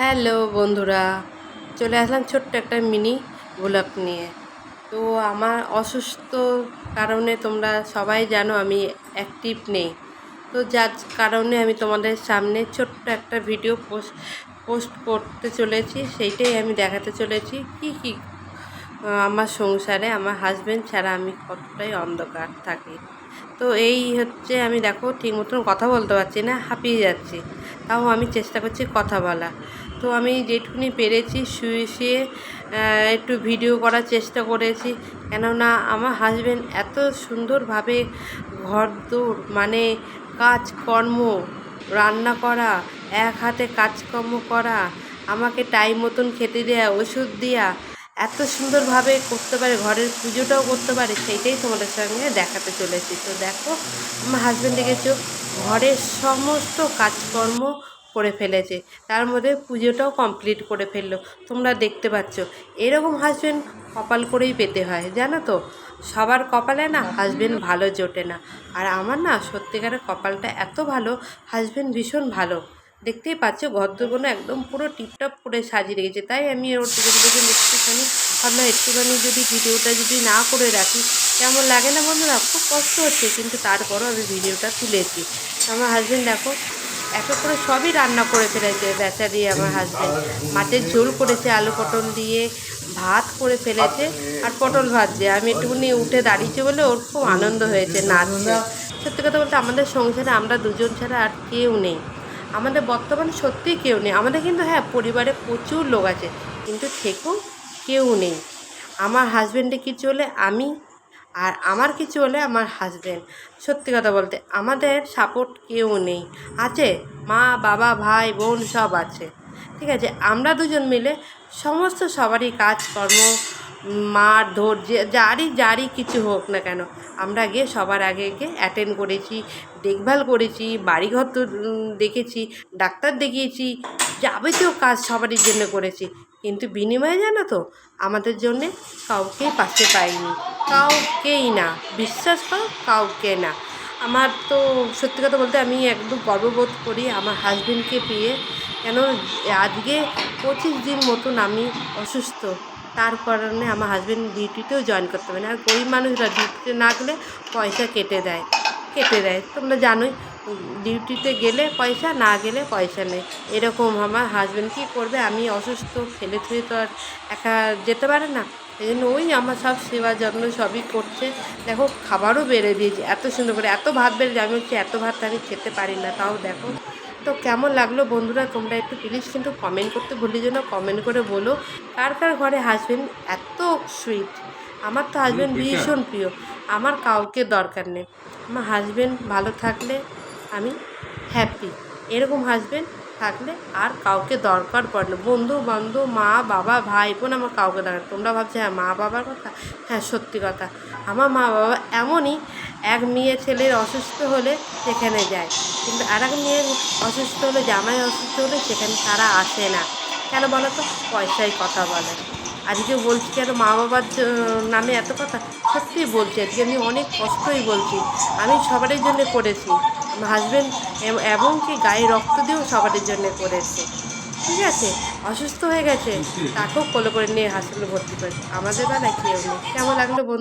Hello বন্ধুরা, চলে আসলাম ছোট্ট একটা মিনি গোলাপ নিয়ে। তো আমার অসুস্থ কারণে তোমরা সবাই জানো আমি অ্যাক্টিভ নেই। তো যার কারণে আমি তোমাদের সামনে ছোট্ট একটা ভিডিও পোস্ট পোস্ট করতে চলেছি, সেইটাই আমি দেখাতে চলেছি। কি কি আমার সংসারে আমার হাজব্যান্ড ছাড়া আমি কতটাই অন্ধকার থাকি। তো এই হচ্ছে আমি দেখো ঠিক মতন কথা বলতে পারছি না, হাঁপিয়ে যাচ্ছি। তাও আমি চেষ্টা করছি কথা বলা। তো আমি যেটুকুনি পেরেছি শুয়ে শুয়ে একটু ভিডিও করার চেষ্টা করেছি। কেননা আমার হাজব্যান্ড এত সুন্দরভাবে ঘর দৌড় মানে কাজকর্ম, রান্না করা, এক হাতে কাজকর্ম করা, আমাকে টাইম মতন খেতে দেয়া, ওষুধ দেয়া এত সুন্দরভাবে করতে পারে, ঘরের পুজোটাও করতে পারে, সেইটাই তোমাদের সঙ্গে দেখাতে চলেছি। তো দেখো, আমার হাজব্যান্ড দেখেছ, ঘরের সমস্ত কাজকর্ম করে ফেলেছে। তার মধ্যে পুজোটাও কমপ্লিট করে ফেলল। তোমরা দেখতে পাচ্ছ, এরকম হাজব্যান্ড কপাল করেই পেতে হয়, জানো তো? সবার কপালে না হাজব্যান্ড ভালো জোটে না। আর আমার না সত্যিকারের কপালটা এত ভালো হাজব্যান্ড ভীষণ ভালো। দেখতেই পাচ্ছ গদ্যগুলো একদম পুরো টিপটপ করে সাজিয়ে রেখেছে। তাই আমি ওর দিকে একটুখানি ভাবলাম, একটুখানি যদি ভিডিওটা যদি না করে রাখি, কেমন লাগে না বন্ধুরা? খুব কষ্ট হচ্ছে, কিন্তু তারপরও আমি ভিডিওটা তুলেছি। আমার হাজব্যান্ড দেখো এক করে সবই রান্না করে ফেলেছে বেচা দিয়ে আমার হাজব্যান্ড মাছের ঝোল করেছে, আলু পটল দিয়ে ভাত করে ফেলেছে, আর পটল ভাজছে। আমি একটুখানি উঠে দাঁড়িয়েছি বলে ওর খুব আনন্দ হয়েছে, নাচছে। সত্যি কথা বলতে আমাদের সংসারে আমরা দুজন ছাড়া আর কেউ নেই। আমাদের বর্তমানে সত্যিই কেউ নেই। আমাদের কিন্তু হ্যাঁ পরিবারে প্রচুর লোক আছে, কিন্তু থেকেও কেউ নেই। আমার হাজব্যান্ডে কিছু হলে আমি। আর আমার কিছু হলে আমার হাজব্যান্ড সত্যি কথা বলতে, আমাদের সাপোর্ট কেউ নেই। আছে, মা, বাবা, ভাই, বোন সব আছে। ঠিক আছে, আমরা দুজন মিলে সমস্ত সবারই কাজকর্ম মার ধর যে যারই যারই কিছু হোক না কেন, আমরা গিয়ে সবার আগে গিয়ে অ্যাটেন্ড করেছি, দেখভাল করেছি, বাড়িঘর তো দেখেছি, ডাক্তার দেখিয়েছি, যাবতীয় কাজ সবারই জন্য করেছি। কিন্তু বিনিময়ে জানো তো, আমাদের জন্যে কাউকেই পাশে পাইনি, কাউকেই না, বিশ্বাস করো, কাউকে না। আমার তো সত্যি কথা বলতে আমি একদম গর্ববোধ করি আমার হাজবেন্ডকে পেয়ে, কেন আজকে পঁচিশ দিন মতন আমি অসুস্থ। তার কারণে আমার হাজব্যান্ড ডিউটিতেও জয়েন করতে পারে না। আর গরিব মানুষরা ডিউটিতে না গেলে পয়সা কেটে দেয় কেটে দেয়। তোমরা জানোই ডিউটিতে গেলে পয়সা, না গেলে পয়সা নেই। এরকম আমার হাজব্যান্ড কী করবে? আমি অসুস্থ ফেলে থুয়ে তো আর একা যেতে পারে না। এই জন্য ওই আমার সব সেবা যত্ন সবই করছে। দেখো, খাবারও বেড়ে দিয়েছে। এত সুন্দর করে, এত ভাত বেড়ে আমি হচ্ছে এত ভাত আমি খেতে পারি না। তাও দেখো। তো কেমন লাগল বন্ধুরা? তোমরা একটু প্লিজ কিন্তু কমেন্ট করতে ভুলি যেন কমেন্ট করে বলো কার কার ঘরে হাজবেন্ড এত সুইট আমার তো হাজবেন্ড ভীষণ প্রিয়। আমার কাউকে দরকার নেই। আমার হাজবেন্ড ভালো থাকলে আমি হ্যাপি এরকম হাজবেন্ড থাকলে আর কাউকে দরকার পড়ে না। বন্ধু বান্ধব মা বাবা ভাই বোন আমার কাউকে দরকার তোমরা ভাবছ হ্যাঁ মা বাবার কথা? হ্যাঁ সত্যি কথা। আমার মা বাবা এমনই এক মেয়ে ছেলের অসুস্থ হলে সেখানে যায়। কিন্তু আর এক মেয়ের অসুস্থ হলে জামাই অসুস্থ হলে সেখানে তারা আসে না। কেন বলো তো? পয়সায় কথা বলে। আজকে বলছি কেন মা বাবার নামে এত কথা? সত্যিই বলছি আজকে আমি অনেক কষ্টই বলছি। আমি সবারই জন্য করেছি। আমার হাজব্যান্ড এবং কি গায়ে রক্ত দিয়েও সবারই জন্য করেছে। ঠিক আছে? অসুস্থ হয়ে গেছে। তাকেও কোলে করে নিয়ে হাসপাতালে ভর্তি করেছে। আমাদের বেলায় কেউ নেই। কেমন লাগল বন্ধু?